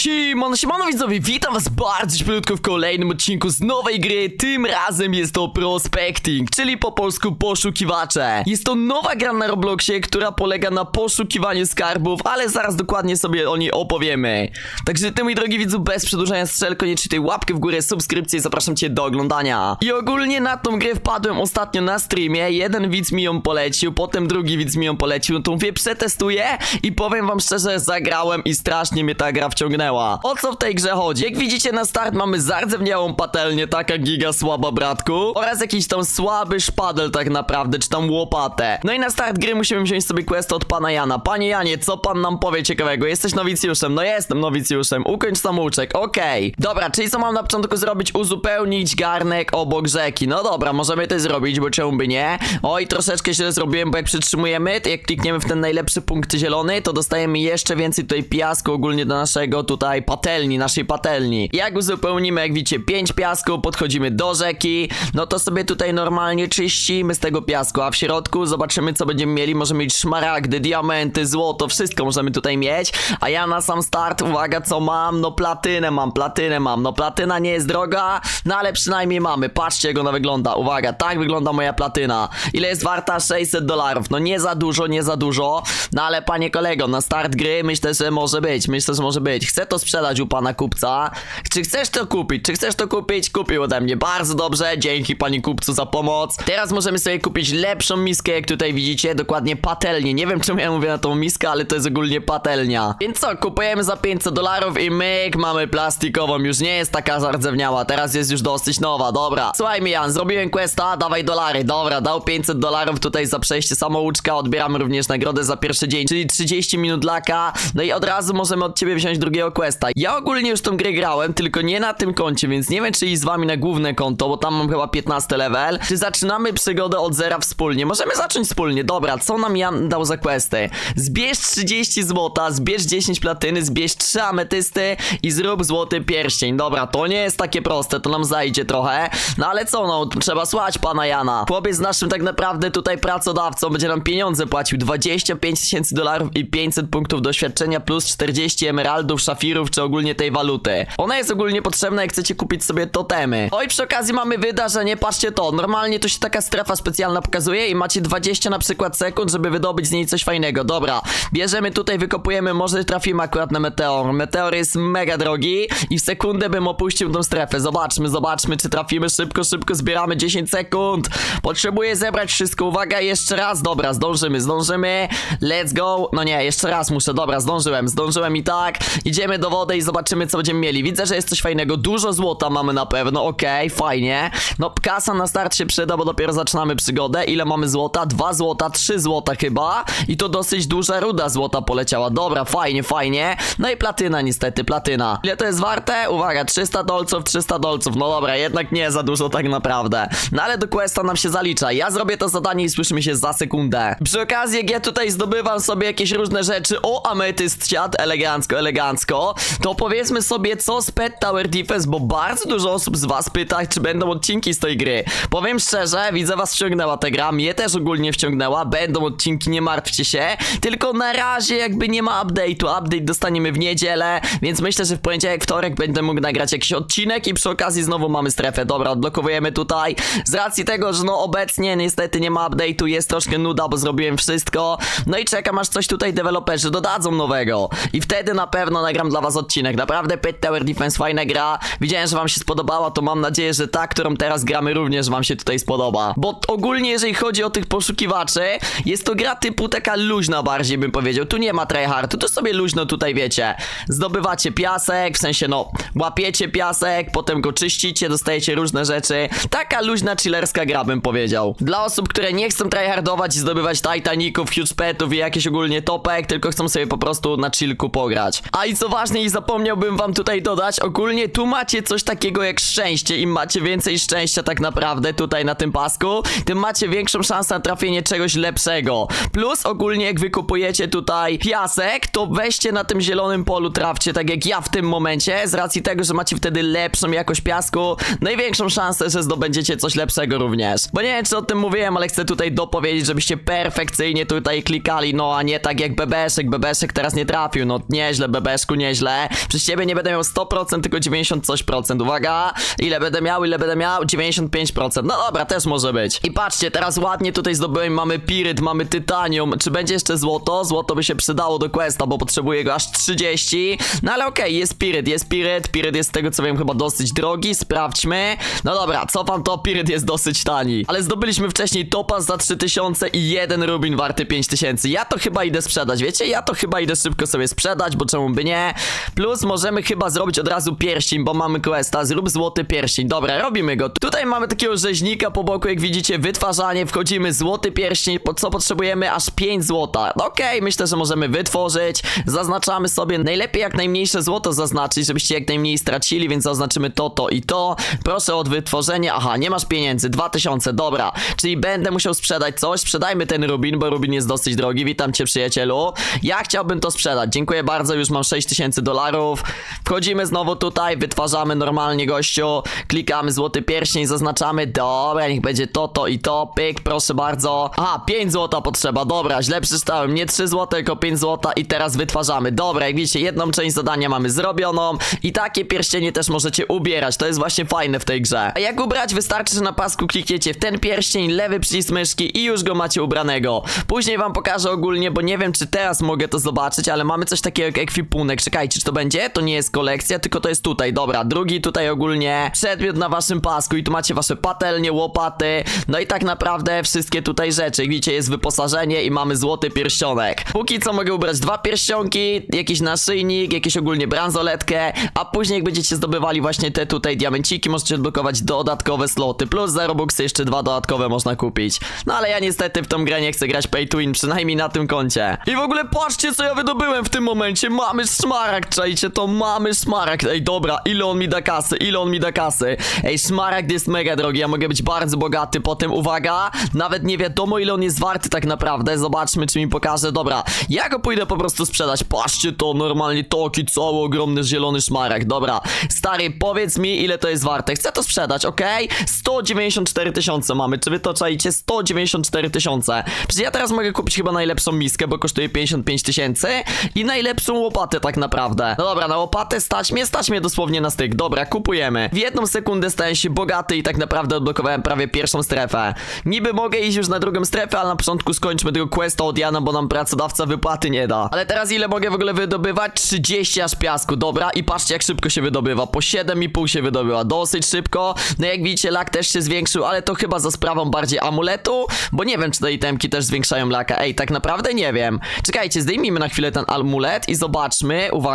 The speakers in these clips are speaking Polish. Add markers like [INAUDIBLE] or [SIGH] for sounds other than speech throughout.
Siemano, siemano widzowie, witam was bardzo śpiewutko w kolejnym odcinku z nowej gry, tym razem jest to Prospecting, czyli po polsku poszukiwacze. Jest to nowa gra na Robloxie, która polega na poszukiwaniu skarbów, ale zaraz dokładnie sobie o niej opowiemy. Także ty mój drogi widzu, bez przedłużania strzel, koniecznie tej łapkę w górę, subskrypcję i zapraszam cię do oglądania. I ogólnie na tą grę wpadłem ostatnio na streamie, jeden widz mi ją polecił, potem drugi widz mi ją polecił, no to mówię przetestuję i powiem wam szczerze, zagrałem i strasznie mnie ta gra wciągnęła. O co w tej grze chodzi? Jak widzicie na start mamy zardzewniałą patelnię, taka giga słaba bratku oraz jakiś tam słaby szpadel tak naprawdę, czy tam łopatę. No i na start gry musimy wziąć sobie quest od pana Jana. Panie Janie, co pan nam powie ciekawego? Jesteś nowicjuszem? No jestem nowicjuszem. Ukończ samouczek, okej. Dobra, czyli co mam na początku zrobić? Uzupełnić garnek obok rzeki. No dobra, możemy to zrobić, bo czemu by nie? Oj, troszeczkę źle zrobiłem, bo jak przytrzymujemy, jak klikniemy w ten najlepszy punkt zielony, to dostajemy jeszcze więcej tutaj piasku ogólnie do naszego tutaj patelni, naszej patelni. Jak uzupełnimy, jak widzicie, 5 piasku, podchodzimy do rzeki, no to sobie tutaj normalnie czyścimy z tego piasku, a w środku zobaczymy, co będziemy mieli. Możemy mieć szmaragdy, diamenty, złoto, wszystko możemy tutaj mieć. A ja na sam start, uwaga, co mam? No platynę mam, platynę mam. No platyna nie jest droga, no ale przynajmniej mamy. Patrzcie, jak ona wygląda. Uwaga, tak wygląda moja platyna. Ile jest warta? 600 dolarów. No nie za dużo, nie za dużo. No ale panie kolego, na start gry myślę, że może być. Myślę, że może być. Chcę to sprzedać u pana kupca. Czy chcesz to kupić? Czy chcesz to kupić? Kupił ode mnie. Bardzo dobrze. Dzięki panie kupcu za pomoc. Teraz możemy sobie kupić lepszą miskę, jak tutaj widzicie. Dokładnie patelnię. Nie wiem, [LAUGHS] czemu ja mówię na tą miskę, ale to jest ogólnie patelnia. Więc co, kupujemy za 500 dolarów i myk, mamy plastikową. Już nie jest taka zardzewniała. Teraz jest już dosyć nowa. Dobra. Słuchaj mi Jan, zrobiłem questa, dawaj dolary. Dobra, dał 500 dolarów tutaj za przejście samouczka. Odbieramy również nagrodę za pierwszy dzień, czyli 30 minut laka. No i od razu możemy od ciebie wziąć drugiego questa. Ja ogólnie już tą grę grałem, tylko nie na tym koncie, więc nie wiem, czy iść z wami na główne konto, bo tam mam chyba 15 level. Czy zaczynamy przygodę od zera wspólnie? Możemy zacząć wspólnie. Dobra, co nam Jan dał za questy? Zbierz 30 złota, zbierz 10 platyny, zbierz 3 ametysty i zrób złoty pierścień. Dobra, to nie jest takie proste, to nam zajdzie trochę. No ale co, no, trzeba słuchać pana Jana. Chłopiec naszym tak naprawdę tutaj pracodawcą będzie nam pieniądze płacił. 25 tysięcy dolarów i 500 punktów doświadczenia plus 40 emeraldów, szafirów czy ogólnie tej waluty. Ona jest ogólnie potrzebna, jak chcecie kupić sobie totemy. Oj, przy okazji mamy wydarzenie, patrzcie to. Normalnie to się taka strefa specjalna pokazuje i macie 20 na przykład sekund, żeby wydobyć z niej coś fajnego. Dobra, bierzemy tutaj, wykopujemy, może trafimy akurat na meteor. Meteor jest mega drogi i w sekundę bym opuścił tą strefę. Zobaczmy, zobaczmy, czy trafimy szybko, szybko, zbieramy 10 sekund. Potrzebuję zebrać wszystko, uwaga, jeszcze raz, dobra, zdążymy, zdążymy. Let's go. No nie, jeszcze raz muszę, dobra, zdążyłem, zdążyłem i tak. Idziemy do wody i zobaczymy, co będziemy mieli. Widzę, że jest coś fajnego, dużo złota mamy na pewno, okej, fajnie. No, kasa na start się przyda, bo dopiero zaczynamy przygodę. Ile mamy złota? Dwa złota, trzy złota chyba. I to dosyć duża ruda złota poleciała. Dobra, fajnie, fajnie. No i platyna niestety, platyna. Ile to jest warte? Uwaga, 300 dolców, 300 dolców. No dobra, jednak nie za dużo tak naprawdę. No ale do questa nam się zalicza. Ja zrobię to zadanie i słyszymy się za sekundę. Przy okazji, jak ja tutaj zdobywam sobie jakieś różne rzeczy, o ametyst siad, elegancko, elegancko, to powiedzmy sobie co z Pet Tower Defense, bo bardzo dużo osób z was pyta, czy będą odcinki z tej gry. Powiem szczerze, widzę was wciągnęła ta gra, mnie też ogólnie wciągnęła, będą odcinki, nie martwcie się, tylko na razie jakby nie ma update'u, update dostaniemy w niedzielę, więc myślę, że w poniedziałek, wtorek będę mógł nagrać jakiś odcinek i przy okazji znowu mamy strefę. Dobra, odblokowujemy tutaj, z racji tego, że no obecnie niestety nie ma update'u, jest troszkę nuda, bo zrobiłem wszystko, no i czekam aż coś tutaj deweloperzy dodadzą nowego i wtedy na pewno nagram dla was odcinek, naprawdę Pet Tower Defense fajna gra, widziałem, że wam się spodobała, to mam nadzieję, że ta, którą teraz gramy również wam się tutaj spodoba, bo ogólnie jeżeli chodzi o tych poszukiwaczy, jest to gra typu taka luźna bardziej bym powiedział, tu nie ma tryhardu, to sobie luźno tutaj wiecie, zdobywacie piasek, w sensie no, łapiecie piasek, potem go czyścicie, dostajecie różne rzeczy, taka luźna chillerska gra bym powiedział. Dla osób, które nie chcą tryhardować i zdobywać Titaników, Huge Petów i jakieś ogólnie topek, tylko chcą sobie po prostu na chillku pograć. A i co ważne i zapomniałbym wam tutaj dodać, ogólnie tu macie coś takiego jak szczęście, im macie więcej szczęścia tak naprawdę tutaj na tym pasku, tym macie większą szansę na trafienie czegoś lepszego. Plus ogólnie jak wykupujecie tutaj piasek, to weźcie na tym zielonym polu trafcie, tak jak ja w tym momencie, z racji tego, że macie wtedy lepszą jakość piasku, największą szansę, że zdobędziecie coś lepszego również. Bo nie wiem, czy o tym mówiłem, ale chcę tutaj dopowiedzieć, żebyście perfekcyjnie tutaj klikali, no a nie tak jak Bebeszek, Bebeszek teraz nie trafił, no nieźle Bebeszku, nie nieźle. Przez ciebie nie będę miał 100%, tylko 90 coś procent. Uwaga, ile będę miał, ile będę miał? 95%. No dobra, też może być. I patrzcie, teraz ładnie tutaj zdobyłem, mamy piryt, mamy tytanium. Czy będzie jeszcze złoto? Złoto by się przydało do questa, bo potrzebuję go aż 30. No ale okej, jest piryt, jest piryt. Piryt jest z tego co wiem chyba dosyć drogi, sprawdźmy. No dobra, cofam to, piryt jest dosyć tani. Ale zdobyliśmy wcześniej topa za 3000 i jeden rubin warty 5000. Ja to chyba idę sprzedać, wiecie? Ja to chyba idę szybko sobie sprzedać, bo czemu by nie? Plus możemy chyba zrobić od razu pierścień, bo mamy questa. Zrób złoty pierścień. Dobra, robimy go. Tutaj mamy takiego rzeźnika po boku, jak widzicie, wytwarzanie. Wchodzimy, złoty pierścień. Po co potrzebujemy? Aż 5 złota. Okej, myślę, że możemy wytworzyć. Zaznaczamy sobie. Najlepiej jak najmniejsze złoto zaznaczyć, żebyście jak najmniej stracili, więc zaznaczymy to, to i to. Proszę o wytworzenie. Aha, nie masz pieniędzy. 2000, dobra. Czyli będę musiał sprzedać coś. Sprzedajmy ten rubin, bo rubin jest dosyć drogi. Witam cię, przyjacielu. Ja chciałbym to sprzedać. Dziękuję bardzo, już mam 6000 dolarów. Wchodzimy znowu tutaj, wytwarzamy normalnie, gościu. Klikamy złoty pierścień, zaznaczamy. Dobra, niech będzie to, to i to. Pyk, proszę bardzo. Aha, 5 złota potrzeba. Dobra, źle przeczytałem. Nie 3 złote, tylko 5 złota i teraz wytwarzamy. Dobra, jak widzicie, jedną część zadania mamy zrobioną i takie pierścienie też możecie ubierać. To jest właśnie fajne w tej grze. A jak ubrać? Wystarczy, że na pasku klikniecie w ten pierścień, lewy przycisk myszki i już go macie ubranego. Później wam pokażę ogólnie, bo nie wiem, czy teraz mogę to zobaczyć, ale mamy coś takiego jak ekwipunek. Czekajcie, czy to będzie? To nie jest kolekcja, tylko to jest tutaj. Dobra, drugi tutaj ogólnie przedmiot na waszym pasku i tu macie wasze patelnie, łopaty, no i tak naprawdę wszystkie tutaj rzeczy. Widzicie, jest wyposażenie i mamy złoty pierścionek. Póki co mogę ubrać dwa pierścionki, jakiś naszyjnik, jakieś ogólnie bransoletkę, a później jak będziecie zdobywali właśnie te tutaj diamenciki, możecie odblokować dodatkowe sloty, plus za Robuxy jeszcze dwa dodatkowe można kupić. No ale ja niestety w tą grę nie chcę grać pay to win, przynajmniej na tym koncie. I w ogóle patrzcie co ja wydobyłem w tym momencie, mamy szmaragd, czajcie to, mamy szmaragd. Ej dobra, ile on mi da kasy, ile on mi da kasy. Ej, szmaragd jest mega drogi, ja mogę być bardzo bogaty, potem uwaga, nawet nie wiadomo ile on jest warty tak naprawdę, zobaczmy czy mi pokaże, dobra, ja go pójdę po prostu sprzedać, patrzcie to, normalnie taki cały ogromny zielony szmaragd, dobra, stary, powiedz mi ile to jest warte, chcę to sprzedać, okej? 194 tysiące mamy, czy wy to czaicie? 194 tysiące, przecież ja teraz mogę kupić chyba najlepszą miskę, bo kosztuje 55 tysięcy i najlepszą łopatę tak naprawdę, no dobra, na łopatę stać mnie, stać mnie dosłownie na styk, dobra, kupujemy, w jedną sekundę stałem się bogaty i tak naprawdę odblokowałem prawie pierwszą strefę, niby mogę iść już na drugą strefę, ale na początku skończmy tego questa od Jana, bo nam pracodawca wypłaty nie da, ale teraz ile mogę w ogóle wydobywać? 30 aż piasku, dobra, i patrzcie jak szybko się wydobywa, po 7,5 się wydobywa, dosyć szybko, no jak widzicie lak też się zwiększył, ale to chyba za sprawą bardziej amuletu, bo nie wiem czy te itemki też zwiększają laka, ej, tak naprawdę nie wiem, czekajcie, zdejmijmy na chwilę ten amulet i zobaczmy, uwaga,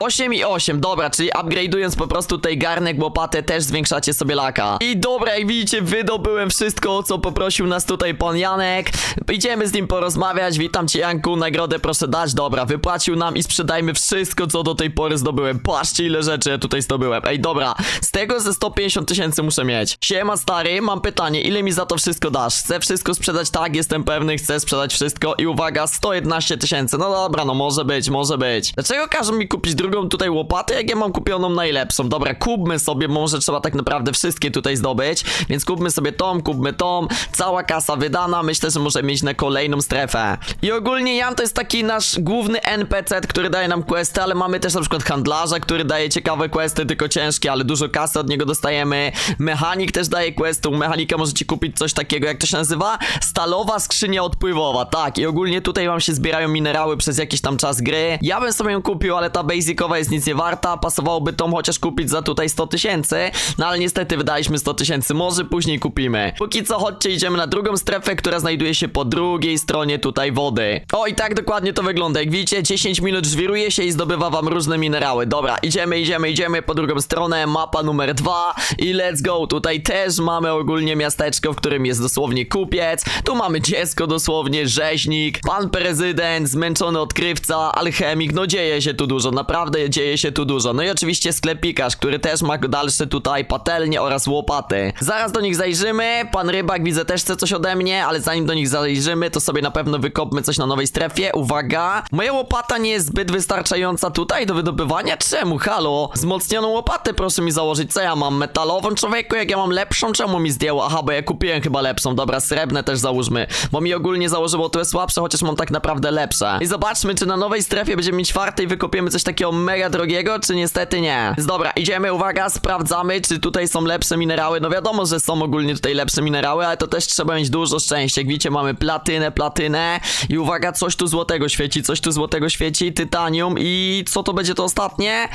8 i 8, dobra, czyli upgrade'ując po prostu tej garnek łopatę też zwiększacie sobie laka, i dobra, jak widzicie wydobyłem wszystko, co poprosił nas tutaj pan Janek, idziemy z nim porozmawiać, witam cię Janku, nagrodę proszę dać, dobra, wypłacił nam i sprzedajmy wszystko, co do tej pory zdobyłem, patrzcie ile rzeczy ja tutaj zdobyłem, ej, dobra, z tego ze 150 tysięcy muszę mieć, siema stary, mam pytanie, ile mi za to wszystko dasz, chcę wszystko sprzedać, tak, jestem pewny, chcę sprzedać wszystko. I uwaga, 111 tysięcy, no dobra, no może być, może być, dlaczego każą mi kupić drugą tutaj łopatę, jak ja mam kupioną najlepszą, dobra, kupmy sobie, może trzeba tak naprawdę wszystkie tutaj zdobyć, więc kupmy sobie tą, kupmy tą, cała kasa wydana, myślę, że możemy mieć na kolejną strefę. I ogólnie Jan to jest taki nasz główny NPC, który daje nam questy, ale mamy też na przykład handlarza, który daje ciekawe questy, tylko ciężkie, ale dużo kasy od niego dostajemy. Mechanik też daje questy, u mechanika możecie kupić coś takiego, jak to się nazywa? Stalowa skrzynia odpływowa, tak. I ogólnie tutaj wam się zbierają minerały przez jakiś tam czas gry. Ja bym sobie ją kupił, ale ta basicowa jest nic nie warta, pasowałoby tą chociaż kupić za tutaj 100 tysięcy, no ale niestety wydaliśmy 100 tysięcy, może później kupimy. Póki co chodźcie, idziemy na drugą strefę, która znajduje się po drugiej stronie tutaj wody. O i tak dokładnie to wygląda, jak widzicie 10 minut żwiruje się i zdobywa wam różne minerały. Dobra, idziemy, idziemy, idziemy po drugą stronę, mapa numer dwa i let's go. Tutaj też mamy ogólnie miasteczko, w którym jest dosłownie kupiec, tu mamy dziecko dosłownie, rzeźnik, pan prezydent, zmęczony odkrywca, alchemik, no dzieje się tu dużo, naprawdę dzieje się tu dużo. No i oczywiście sklepikarz, który też ma dalsze tutaj patelnie oraz łopaty. Zaraz do nich zajrzymy, pan rybak widzę też chce coś ode mnie, ale zanim do nich zajrzymy, to sobie na pewno wykopmy coś na nowej strefie. Uwaga, moja łopata nie jest zbyt wystarczająca tutaj do wydobywania. Czemu? Halo? Wzmocnioną łopatę proszę mi założyć. Co ja mam? Metalową człowieku? Jak ja mam lepszą? Czemu mi zdjęło? Aha, bo ja kupiłem chyba lepszą. Dobra, srebrne też załóżmy, bo mi ogólnie założyło to jest słabsze, chociaż mam tak naprawdę lepsze. I zobaczmy, czy na nowej strefie będziemy mieć czwartej wykopionej wykupimy coś takiego mega drogiego, czy niestety nie? Więc dobra, idziemy, uwaga, sprawdzamy, czy tutaj są lepsze minerały. No wiadomo, że są ogólnie tutaj lepsze minerały, ale to też trzeba mieć dużo szczęścia. Jak widzicie, mamy platynę, platynę i uwaga, coś tu złotego świeci, coś tu złotego świeci, tytanium i co to będzie to ostatnie?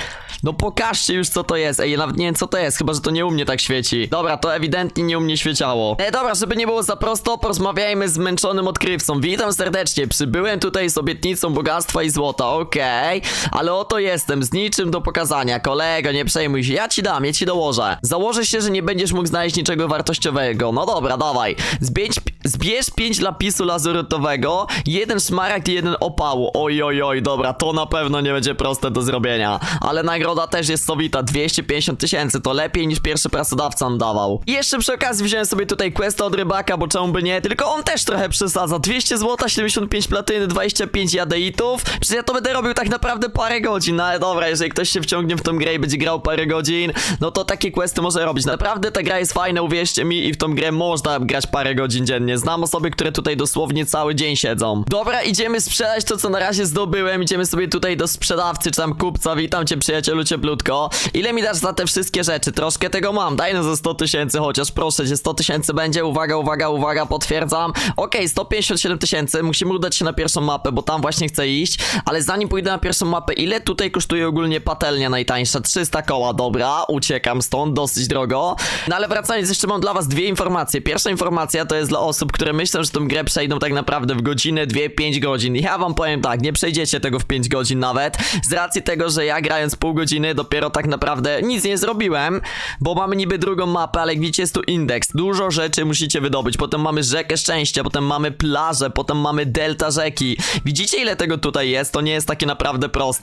No pokażcie już co to jest. Ej, ja nawet nie wiem co to jest, chyba że to nie u mnie tak świeci. Dobra, to ewidentnie nie u mnie świeciało. E, dobra, żeby nie było za prosto, porozmawiajmy z zmęczonym odkrywcą. Witam serdecznie, przybyłem tutaj z obietnicą bogactwa i złota, okej, ale oto jestem, z niczym do pokazania. Kolego, nie przejmuj się, ja ci dam, ja ci dołożę. Założę się, że nie będziesz mógł znaleźć niczego wartościowego. No dobra, dawaj. Zbierz, zbierz 5 lapisu lazurotowego, jeden szmaragd i jeden opału. Oj, oj, oj, dobra, to na pewno nie będzie proste do zrobienia. Ale nagroda też jest sowita, 250 tysięcy, to lepiej niż pierwszy pracodawca nam dawał. I jeszcze przy okazji wziąłem sobie tutaj questa od rybaka, bo czemu by nie, tylko on też trochę przesadza. 200 zł, 75 platyny, 25 jadeitów. Przecież ja to będę robił tak naprawdę parę godzin, no ale dobra, jeżeli ktoś się wciągnie w tą grę i będzie grał parę godzin, no to takie questy może robić. Naprawdę ta gra jest fajna, uwierzcie mi, i w tą grę można grać parę godzin dziennie. Znam osoby, które tutaj dosłownie cały dzień siedzą. Dobra, idziemy sprzedać to, co na razie zdobyłem. Idziemy sobie tutaj do sprzedawcy, czy tam kupca. Witam cię, przyjacielu, cieplutko. Ile mi dasz za te wszystkie rzeczy? Troszkę tego mam. Daj no ze 100 tysięcy, chociaż proszę cię, 100 tysięcy będzie. Uwaga, uwaga, uwaga, potwierdzam. Okej, 157 tysięcy. Musimy udać się na pierwszą mapę, bo tam właśnie chcę iść. Ale zanim pójdę na pierwszą mapę, ile tutaj kosztuje ogólnie patelnia najtańsza? 300 koła, dobra. Uciekam stąd, dosyć drogo. No ale wracając, jeszcze mam dla was dwie informacje. Pierwsza informacja to jest dla osób, które myślą, że tą grę przejdą tak naprawdę w godzinę, dwie, pięć godzin. Ja wam powiem tak, nie przejdziecie tego w 5 godzin nawet. Z racji tego, że ja grając pół godziny dopiero tak naprawdę nic nie zrobiłem, bo mamy niby drugą mapę, ale widzicie jest tu indeks. Dużo rzeczy musicie wydobyć. Potem mamy rzekę szczęścia, potem mamy plażę, potem mamy delta rzeki. Widzicie ile tego tutaj jest? To nie jest takie naprawdę proste.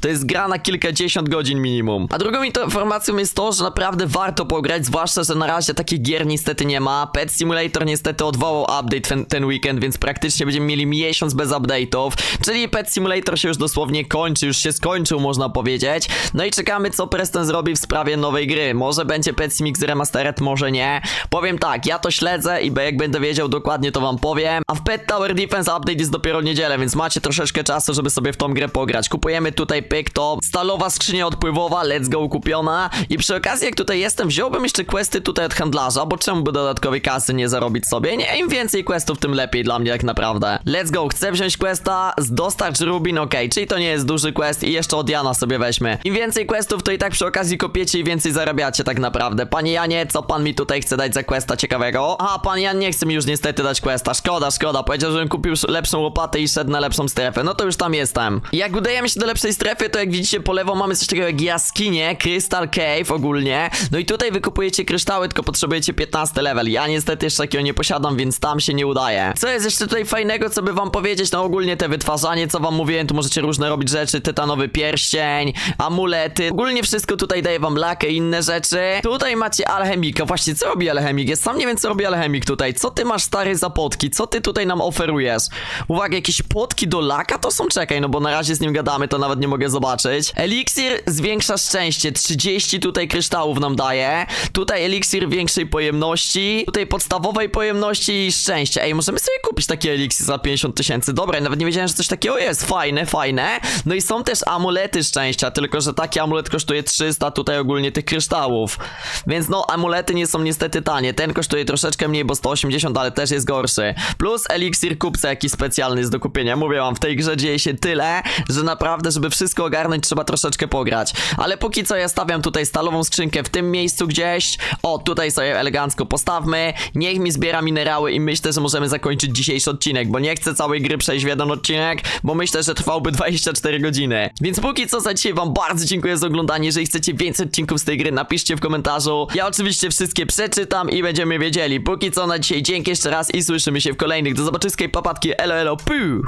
To jest gra na kilkadziesiąt godzin minimum. A drugą informacją jest to, że naprawdę warto pograć, zwłaszcza, że na razie takich gier niestety nie ma. Pet Simulator niestety odwołał update ten, ten weekend, więc praktycznie będziemy mieli miesiąc bez update'ów. Czyli Pet Simulator się już dosłownie kończy, już się skończył można powiedzieć. No i czekamy co Preston zrobi w sprawie nowej gry. Może będzie Pet Simix Remastered, może nie. Powiem tak, ja to śledzę i jak będę wiedział dokładnie to wam powiem. A w Pet Tower Defense update jest dopiero w niedzielę, więc macie troszeczkę czasu, żeby sobie w tą grę pograć. Kupujemy tutaj pyk to stalowa skrzynia odpływowa, let's go kupiona. I przy okazji jak tutaj jestem, wziąłbym jeszcze questy tutaj od handlarza, bo czemu by dodatkowej kasy nie zarobić sobie? Nie, im więcej questów, tym lepiej dla mnie jak naprawdę. Let's go, chcę wziąć questa dostarcz Rubin, ok, czyli to nie jest duży quest i jeszcze od Jana sobie weźmy. Im więcej questów, to i tak przy okazji kopiecie i więcej zarabiacie tak naprawdę. Panie Janie, co pan mi tutaj chce dać za questa ciekawego? Aha, pan Jan nie chce mi już niestety dać questa, szkoda, szkoda, powiedział, żebym kupił sz- lepszą łopatę i szedł na lepszą strefę, no to już tam jestem. Jak udajemy się do lepszej strefy, to jak widzicie po lewo mamy coś takiego jak jaskinie, Crystal Cave ogólnie, no i tutaj wykupujecie kryształy, tylko potrzebujecie 15 level. Ja niestety jeszcze takiego nie posiadam, więc tam się nie udaje. Co jest jeszcze tutaj fajnego, co by wam powiedzieć? No ogólnie te wytwarzanie, co wam mówiłem, tu możecie różne robić rzeczy, tytanowy pierścień, amulety. Ogólnie wszystko tutaj daje wam lakę i inne rzeczy. Tutaj macie alchemika. Właśnie, co robi alchemik? Ja sam nie wiem, co robi alchemik tutaj. Co ty masz, stary, za potki? Co ty tutaj nam oferujesz? Uwaga, jakieś potki do laka to są? Czekaj, no bo na razie z nim gadamy, to nawet nie mogę zobaczyć. Eliksir zwiększa szczęście. 30 tutaj kryształów nam daje. Tutaj eliksir większej pojemności. Tutaj podstawowej pojemności i szczęścia. Ej, możemy sobie kupić taki eliksir za 50 tysięcy. Dobra, nawet nie wiedziałem, że coś takiego jest. Fajne, fajne. No i są też amulety szczęścia, tylko że taki amulet kosztuje 300 tutaj ogólnie tych kryształów. Więc no, amulety nie są niestety tanie. Ten kosztuje troszeczkę mniej, bo 180, ale też jest gorszy. Plus eliksir kupca jakiś specjalny jest do kupienia. Mówię wam, w tej grze dzieje się tyle, że naprawdę, żeby wszystko ogarnąć, trzeba troszeczkę pograć. Ale póki co ja stawiam tutaj stalową skrzynkę w tym miejscu gdzieś. O, tutaj sobie elegancko postawmy. Niech mi zbiera minerały i myślę, że możemy zakończyć dzisiejszy odcinek, bo nie chcę całej gry przejść w jeden odcinek, bo myślę, że trwałby 24 godziny. Więc póki co za dzisiaj wam bardzo dziękuję za oglądanie. Jeżeli chcecie więcej odcinków z tej gry, napiszcie w komentarzu. Ja oczywiście wszystkie przeczytam i będziemy wiedzieli. Póki co na dzisiaj dzięki jeszcze raz i słyszymy się w kolejnych. Do zobaczyska i papatki. Elo, elo, puu!